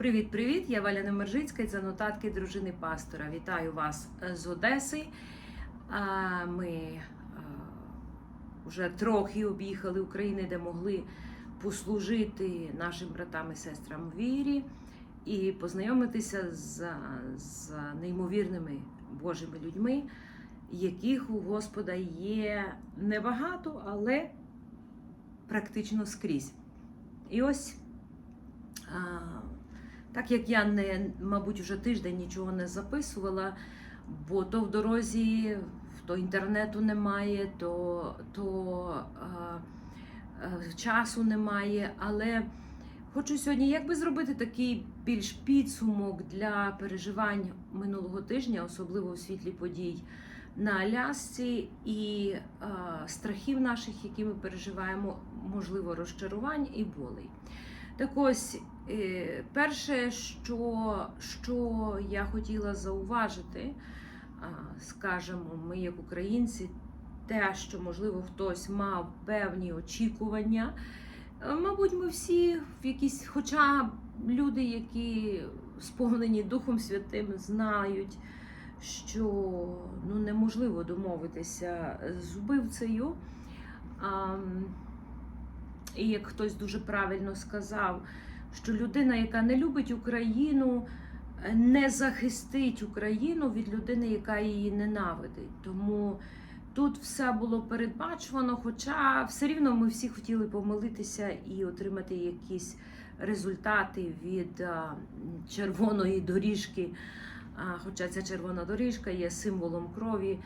Привіт-привіт! Я Валя Немержицька це нотатки дружини пастора. Вітаю вас е, з Одеси. Ми е, вже трохи об'їхали України, де могли послужити нашим братам і сестрам в вірі і познайомитися з, з неймовірними Божими людьми, яких у Господа є небагато, але практично скрізь. І ось. Так як я не, мабуть, вже тиждень нічого не записувала, бо то в дорозі, то інтернету немає, то, то а, а, часу немає. Але хочу сьогодні якби зробити такий більш підсумок для переживань минулого тижня, особливо у світлі подій на Алясці і а, страхів наших, які ми переживаємо, можливо, розчарувань і болей. Так ось, е, перше, що, що я хотіла зауважити, скажімо, ми, як українці, те, що, можливо, хтось мав певні очікування. Е, Мабуть, ми всі в якісь, хоча люди, які сповнені Духом Святим, знають, що ну, неможливо домовитися з вбивцею. А, і як хтось дуже правильно сказав, що людина, яка не любить Україну, не захистить Україну від людини, яка її ненавидить. Тому тут все було передбачувано, хоча все рівно ми всі хотіли помилитися і отримати якісь результати від червоної доріжки. Хоча ця червона доріжка є символом крові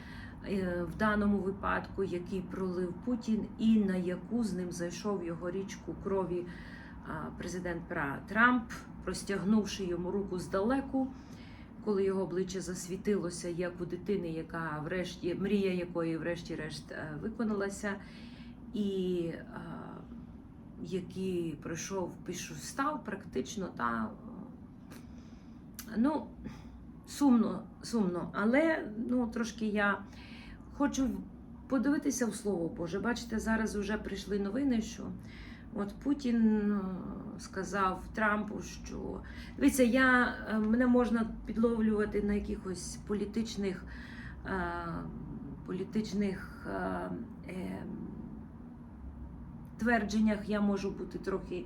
е, в даному випадку, який пролив Путін, і на яку з ним зайшов його річку крові президент Трамп, простягнувши йому руку здалеку, коли його обличчя засвітилося, як у дитини, яка врешті мрія якої, врешті-решт, е, виконалася, і а, який прийшов, пішов, став практично та. Ну, сумно, сумно, але ну, трошки я хочу подивитися в Слово Боже. Бачите, зараз вже прийшли новини, що от Путін е, сказав Трампу, що дивіться, я, е, мене можна підловлювати на якихось політичних, е, політичних твердженнях, я можу бути трохи.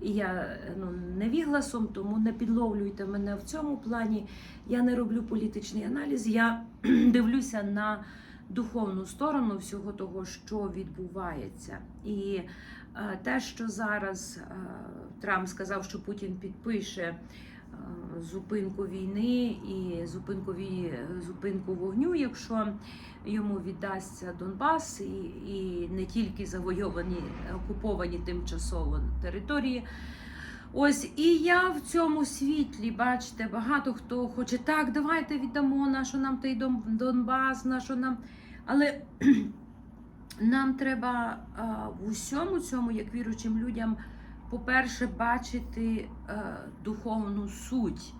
І я ну, невігласом, тому не підловлюйте мене в цьому плані. Я не роблю політичний аналіз. Я дивлюся на духовну сторону всього того, що відбувається. І те, що зараз е, Трамп сказав, що Путін підпише е, зупинку війни і зупинку, вій- зупинку вогню, якщо йому віддасться Донбас, і, і не тільки завойовані окуповані тимчасово території. Ось і я в цьому світлі, бачите, багато хто хоче так, давайте віддамо нашу нам той Дон- Донбас, нашу нам. Але нам треба в усьому цьому, як віруючим людям, по-перше, бачити духовну суть.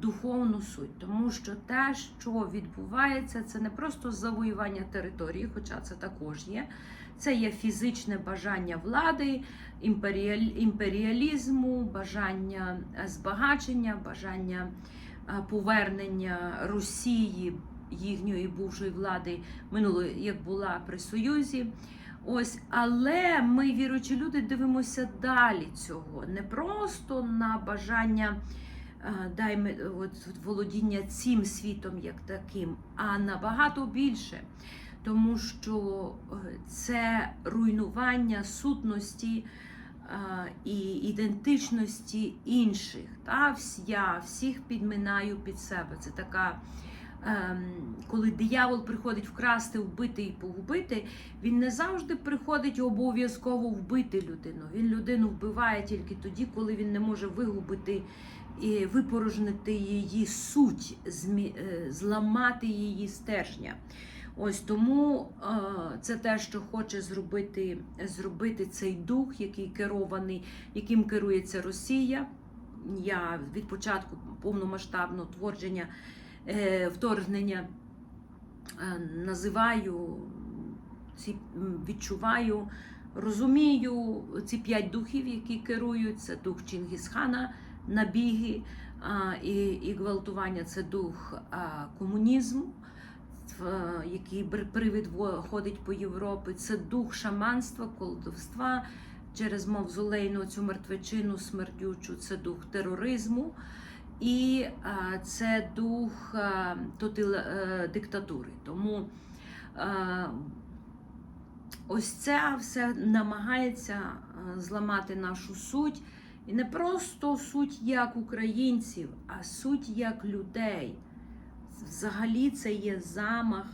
Духовну суть, тому що те, що відбувається, це не просто завоювання території, хоча це також є. Це є фізичне бажання влади, імперіалізму, бажання е, збагачення, бажання е, повернення Росії, їхньої бувшої влади минулої, як була при Союзі. Ось, але ми, віруючі люди, дивимося далі цього. Не просто на бажання е, дай от, володіння цим світом як таким, а набагато більше. Тому що е, це руйнування сутності е, і ідентичності інших. Та? Я всіх підминаю під себе. Це така. Ем, Коли диявол приходить вкрасти, вбити і погубити, він не завжди приходить обов'язково вбити людину. Він людину вбиває тільки тоді, коли він не може вигубити і випорожнити її суть, е, зламати її стержня. Ось тому е, це те, що хоче зробити, зробити цей дух, який керований, яким керується Росія. Я від початку повномасштабного твордження, е, вторгнення е, називаю відчуваю розумію ці п'ять духів, які керують. Це дух Чингісхана, набіги і, і гвалтування, це дух комунізму, який привід ходить по Європі. Це дух шаманства, колдовства через мавзолейну цю мертвечину смердючу, це дух тероризму. І це дух е, диктатури. Тому ось це все намагається зламати нашу суть. І не просто суть як українців, а суть як людей. Взагалі це є замах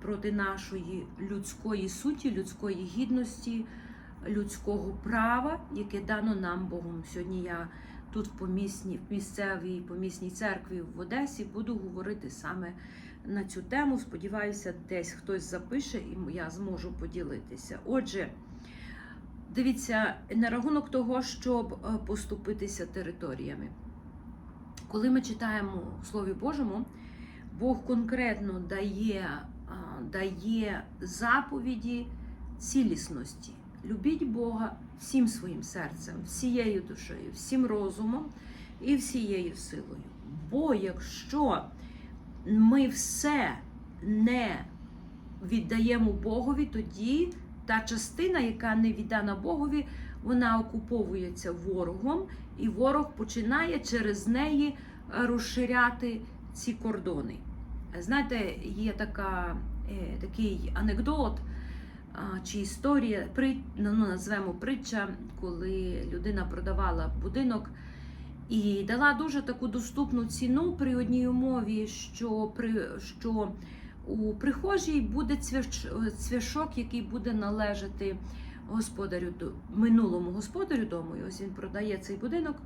проти нашої людської суті, людської гідності, людського права, яке дано нам Богом. Сьогодні я тут в помісній, в місцевій помісній церкві в Одесі буду говорити саме на цю тему. Сподіваюся, десь хтось запише і я зможу поділитися. Отже, дивіться, на рахунок того, щоб е, поступитися територіями. Коли ми читаємо в Слові Божому, Бог конкретно дає, дає заповіді цілісності. Любіть Бога всім своїм серцем, всією душею, всім розумом і всією силою. Бо якщо ми все не віддаємо Богові, тоді та частина, яка не віддана Богові, вона окуповується ворогом, і ворог починає через неї розширяти ці кордони. Знаєте, є така, е, такий анекдот чи історія, ну, назвемо притча, коли людина продавала будинок і дала дуже таку доступну ціну при одній умові, що, при, що у прихожій буде цвяш, цвяшок, який буде належати господарю минулому господарю дому. І ось він продає цей будинок.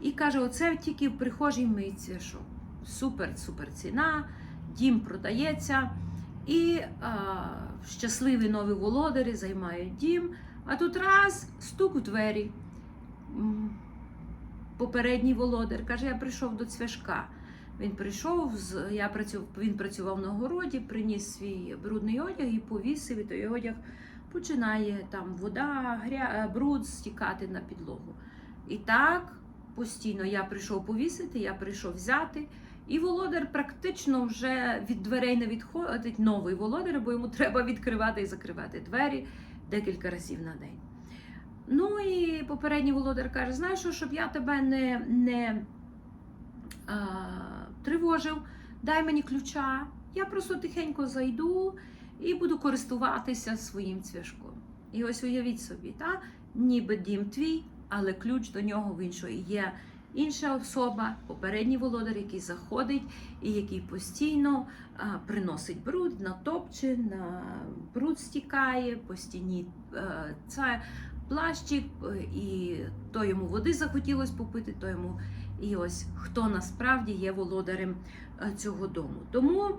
І каже: оце тільки в прихожій мій цвяшок. Супер, супер ціна, дім продається. І а, щасливі нові володарі займають дім. А тут раз стук у двері. Попередній володар каже: я прийшов до цвяшка. Він прийшов, я працював, він працював на городі, приніс свій брудний одяг і повісив, і той одяг починає там вода, гря, е, бруд стікати на підлогу. І так постійно я прийшов повісити, я прийшов взяти. І володар практично вже від дверей не відходить новий володар, бо йому треба відкривати і закривати двері декілька разів на день. Ну і попередній володар каже: знаєш що, щоб я тебе не, не а, тривожив, дай мені ключа, я просто тихенько зайду і буду користуватися своїм цвяшком. І ось уявіть собі, та? ніби дім твій, але ключ до нього в іншої є інша особа, попередній володар, який заходить і який постійно а, приносить бруд, натопче, на бруд стікає, по стіні це плащик, і то йому води захотілося попити, то йому і ось хто насправді є володарем е, цього дому. Тому, е,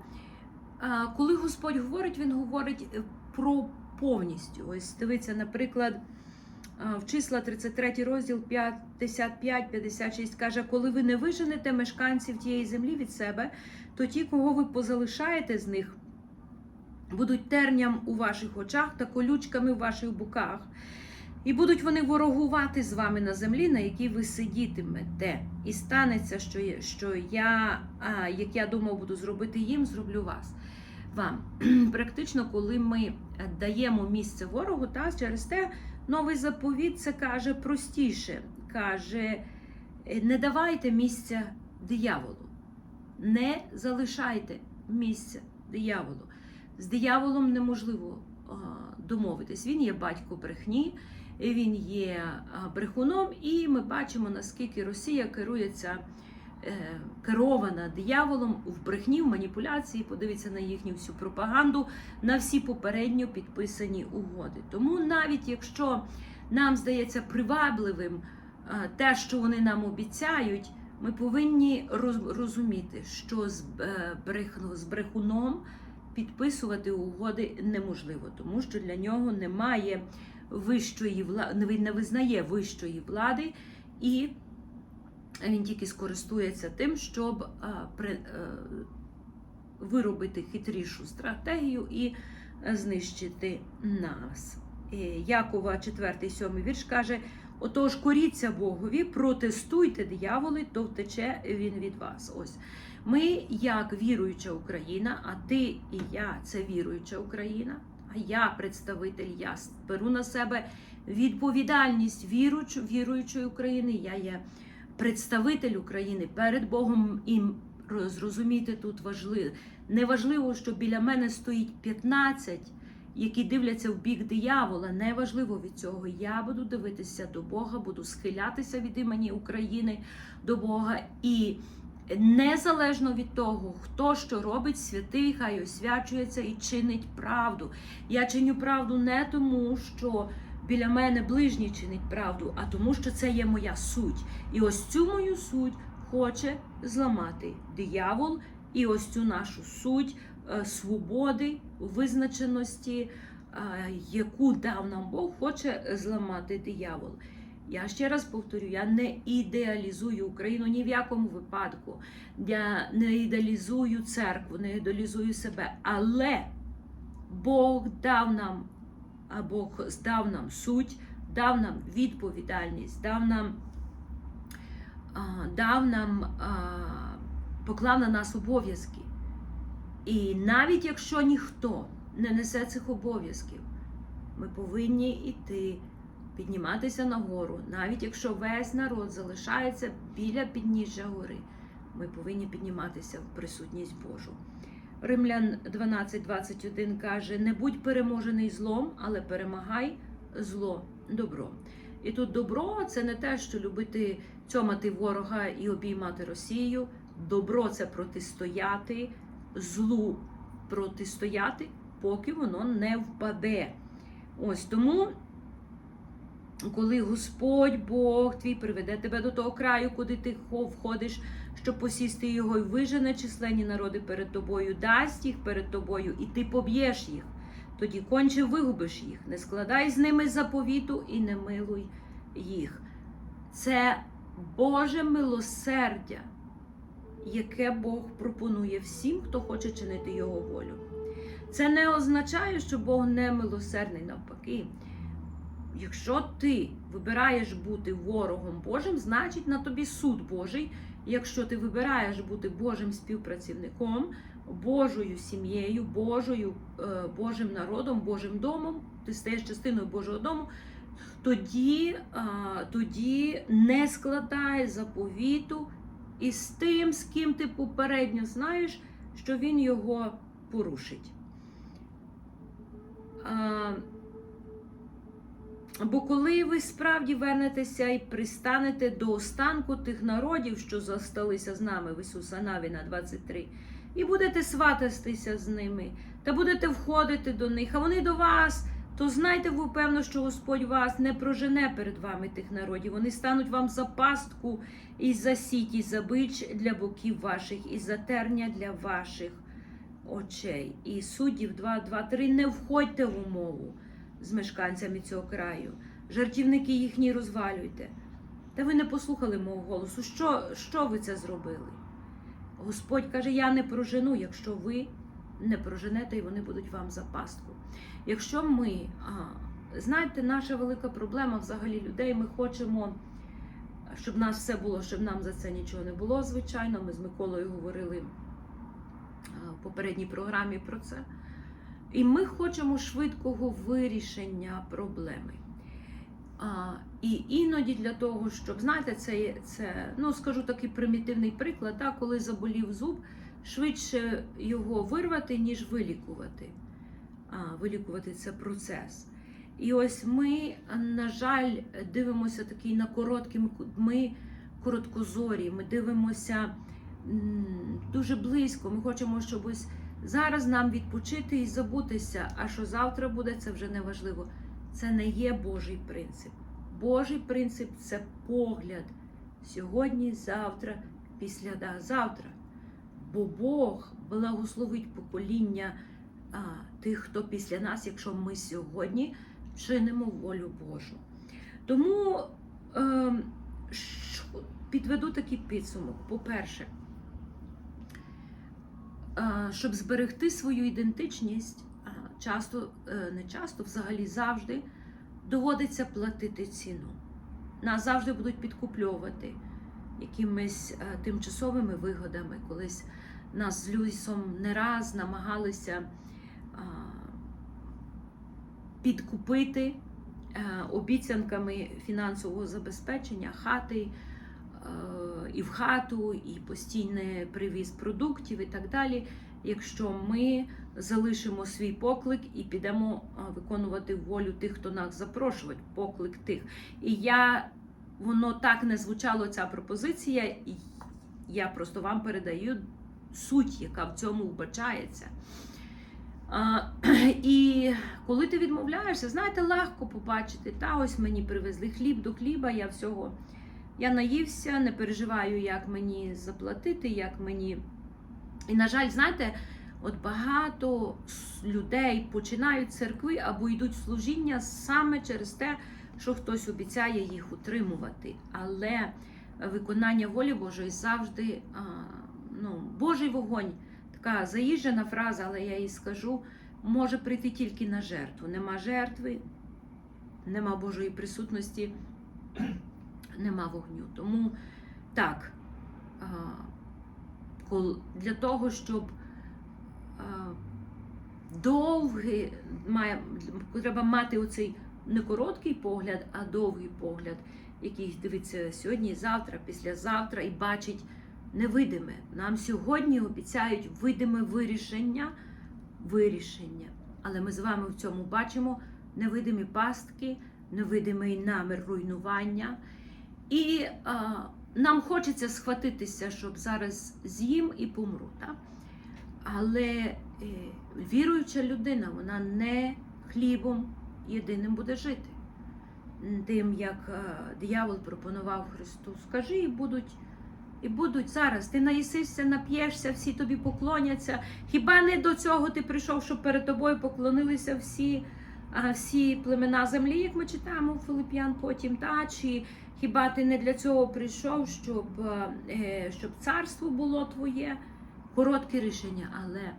коли Господь говорить, він говорить е, про повністю. Ось дивіться, наприклад, в числа 33 розділ 55-56 каже, коли ви не виженете мешканців тієї землі від себе, то ті, кого ви позалишаєте з них, будуть терням у ваших очах та колючками в ваших боках. І будуть вони ворогувати з вами на землі, на якій ви сидітимете. І станеться, що, я- що я, а, як я думав, буду зробити їм, зроблю вас. Вам. Практично, коли ми е, даємо місце ворогу, та через те новий заповіт це каже простіше. Каже, е, не давайте місця дияволу, не залишайте місця дияволу. З дияволом неможливо домовитись. Він є батько брехні, він є брехуном, і ми бачимо, наскільки Росія керується, керована дияволом в брехні, в маніпуляції. Подивіться на їхню всю пропаганду, на всі попередньо підписані угоди. Тому навіть якщо нам здається привабливим те, що вони нам обіцяють. Ми повинні розуміти, що з, е, брехну- з брехуном підписувати угоди неможливо, тому що для нього немає вищої влади, він не визнає вищої влади, і він тільки скористується тим, щоб при, е, виробити хитрішу стратегію і знищити нас. Е, Якова 4, 7 вірш каже: Отож, коріться Богові, протестуйте дияволи, то втече він від вас. Ось ми, як віруюча Україна, а ти і я це віруюча Україна. А я представитель, я беру на себе відповідальність віруючої України. Я є представитель України перед Богом і зрозуміти тут важливо. Неважливо, що біля мене стоїть 15, які дивляться в бік диявола. Неважливо від цього. Я буду дивитися до Бога, буду схилятися від імені України до Бога. І незалежно від того, хто що робить, святий хай освячується і чинить правду. Я чиню правду не тому, що біля мене ближній чинить правду, а тому, що це є моя суть. І ось цю мою суть хоче зламати диявол, і ось цю нашу суть е, свободи, визначеності, е, яку дав нам Бог, хоче зламати диявол. Я ще раз повторю: я не ідеалізую Україну ні в якому випадку. Я не ідеалізую церкву, не ідеалізую себе. Але Бог дав нам, а Бог дав нам суть, дав нам відповідальність, дав нам, дав нам поклав на нас обов'язки. І навіть якщо ніхто не несе цих обов'язків, ми повинні йти підніматися нагору, навіть якщо весь народ залишається біля підніжжя гори, ми повинні підніматися в присутність Божу. Римлян 12.21 каже: не будь переможений злом, але перемагай зло добро. І тут добро це не те, що любити цьомати ворога і обіймати Росію. Добро це протистояти, злу протистояти, поки воно не впаде. Ось тому коли Господь Бог твій приведе тебе до того краю, куди ти входиш, щоб посісти його і вижене численні народи перед тобою, дасть їх перед тобою, і ти поб'єш їх. Тоді конче вигубиш їх, не складай з ними заповіту і не милуй їх. Це Боже милосердя, яке Бог пропонує всім, хто хоче чинити його волю. Це не означає, що Бог не милосердний навпаки. Якщо ти вибираєш бути ворогом Божим, значить на тобі суд Божий. Якщо ти вибираєш бути Божим співпрацівником, Божою сім'єю, Божою, е, Божим народом, Божим домом, ти стаєш частиною Божого дому, тоді, тоді не складай заповіту із тим, з ким ти попередньо знаєш, що він його порушить. Бо коли ви справді вернетеся і пристанете до останку тих народів, що зосталися з нами в Ісуса Навіна 23, і будете свататися з ними, та будете входити до них, а вони до вас, то знайте ви певно, що Господь вас не прожене перед вами тих народів. Вони стануть вам за пастку і за сіть, і за бич для боків ваших, і за терня для ваших очей. І суддів 2, 2, 3, не входьте в умову з мешканцями цього краю. Жартівники їхні розвалюйте. Та ви не послухали мого голосу. Що, що ви це зробили? Господь каже: Я не прожену, якщо ви не проженете, і вони будуть вам за пастку. Якщо ми, знаєте, наша велика проблема взагалі людей, ми хочемо, щоб нас все було, щоб нам за це нічого не було. Звичайно, ми з Миколою говорили в попередній програмі про це. І ми хочемо швидкого вирішення проблеми. А, І іноді для того, щоб, знаєте, це, це ну, скажу такий примітивний приклад, так, коли заболів зуб, швидше його вирвати, ніж вилікувати. А, Вилікувати це процес. І ось ми, на жаль, дивимося такий на короткі, ми короткозорі, ми дивимося дуже близько. Ми хочемо, щоб ось Зараз нам відпочити і забутися, а що завтра буде, це вже не важливо. Це не є Божий принцип. Божий принцип це погляд сьогодні, завтра, після завтра. Бо Бог благословить покоління а, тих, хто після нас, якщо ми сьогодні чинимо волю Божу. Тому е, підведу такий підсумок. По-перше, щоб зберегти свою ідентичність, часто, е, не часто, взагалі завжди доводиться платити ціну. Нас завжди будуть підкупльовувати якимись е, тимчасовими вигодами. Колись нас з Люїсом не раз намагалися підкупити е, обіцянками фінансового забезпечення хати е, і в хату, і постійний привіз продуктів і так далі. Якщо ми залишимо свій поклик і підемо виконувати волю тих, хто нас запрошує, поклик тих. І я воно так не звучало, ця пропозиція, і я просто вам передаю суть, яка в цьому вбачається. І коли ти відмовляєшся, знаєте, легко побачити, та ось мені привезли хліб до хліба, я всього. Я наївся, не переживаю, як мені заплатити, як мені. І, на жаль, знаєте, от багато людей починають церкви або йдуть в служіння саме через те, що хтось обіцяє їх утримувати. Але виконання волі Божої завжди ну, Божий вогонь, така заїжджена фраза, але я її скажу, може прийти тільки на жертву. Нема жертви, нема Божої присутності, нема вогню. Тому так, для того, щоб довгий, треба мати оцей не короткий погляд, а довгий погляд, який дивиться сьогодні, завтра, післязавтра і бачить невидиме. Нам сьогодні обіцяють видиме вирішення, вирішення. Але ми з вами в цьому бачимо невидимі пастки, невидимий намір руйнування. І а, нам хочеться схватитися, щоб зараз з'їм і помру. Так? Але е, віруюча людина, вона не хлібом єдиним буде жити. Тим, як е, диявол пропонував Христу, скажи, і будуть, і будуть зараз. Ти наїсишся, нап'єшся, всі тобі поклоняться. Хіба не до цього ти прийшов, щоб перед тобою поклонилися всі, всі племена землі, як ми читаємо Филип'ян потім, та? Чи хіба ти не для цього прийшов, щоб, е, щоб царство було твоє? Коротке рішення, але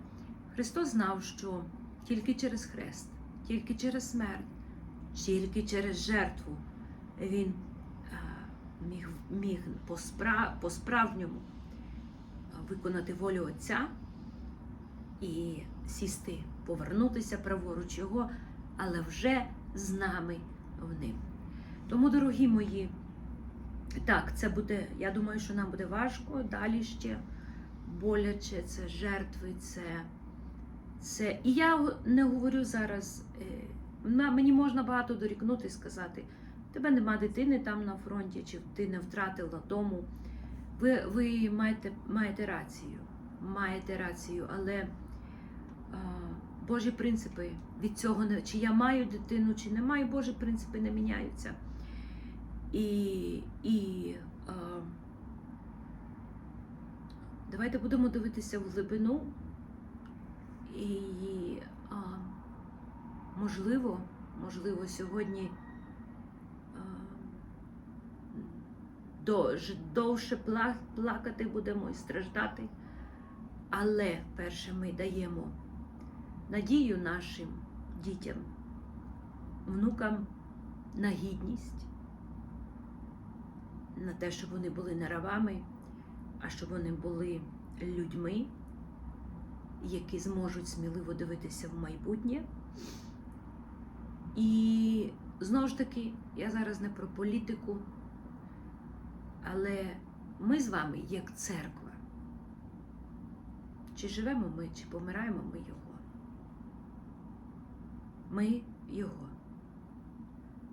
Христос знав, що тільки через хрест, тільки через смерть, тільки через жертву він міг, міг по-спра- по-справжньому виконати волю Отця і сісти, повернутися праворуч його, але вже з нами в ним. Тому, дорогі мої, так, це буде, я думаю, що нам буде важко далі ще боляче, це жертви, це. це. І я не говорю зараз, е, мені можна багато дорікнути і сказати, тебе нема дитини там на фронті, чи ти не втратила дому. Ви, ви маєте, маєте рацію, маєте рацію, але а, Божі принципи від цього не чи я маю дитину, чи не маю, Божі принципи не міняються. І, і а, давайте будемо дивитися в глибину. І а, можливо, можливо, сьогодні а, дож, довше плакати будемо і страждати. Але перше ми даємо надію нашим дітям, внукам на гідність, на те, щоб вони були не рабами, а щоб вони були людьми, які зможуть сміливо дивитися в майбутнє. І знову ж таки, я зараз не про політику, але ми з вами як церква. Чи живемо ми, чи помираємо ми Його? Ми Його.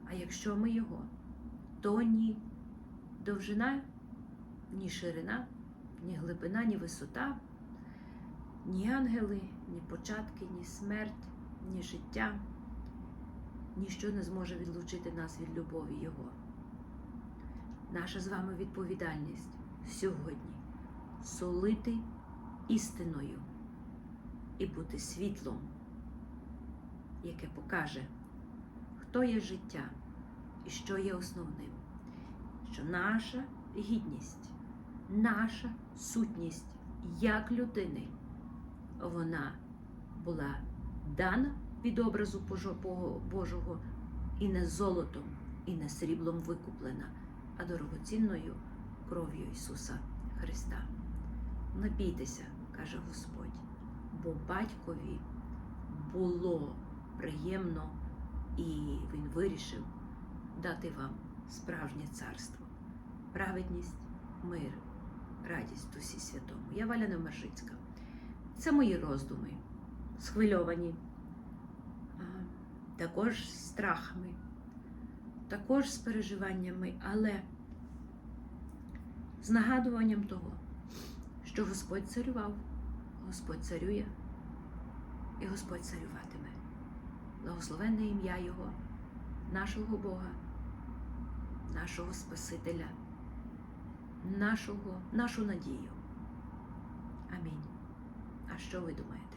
А якщо ми Його, то ні довжина, ні ширина, ні глибина, ні висота, ні ангели, ні початки, ні смерть, ні життя, ніщо не зможе відлучити нас від любові Його. Наша з вами відповідальність сьогодні солити істиною і бути світлом, яке покаже, хто є життя і що є основним, що наша гідність, наша сутність як людини, вона була дана від образу Божого і не золотом, і не сріблом викуплена, а дорогоцінною кров'ю Ісуса Христа. Не бійтеся, каже Господь, бо батькові було приємно, і він вирішив дати вам справжнє царство, праведність, мир, радість усі святому. Я Валя Немержицька. Це мої роздуми, схвильовані, також з страхами, також з переживаннями, але з нагадуванням того, що Господь царював, Господь царює і Господь царюватиме. Благословенне ім'я Його, нашого Бога, нашого Спасителя, нашого, нашу надію. Амінь. А що ви думаєте?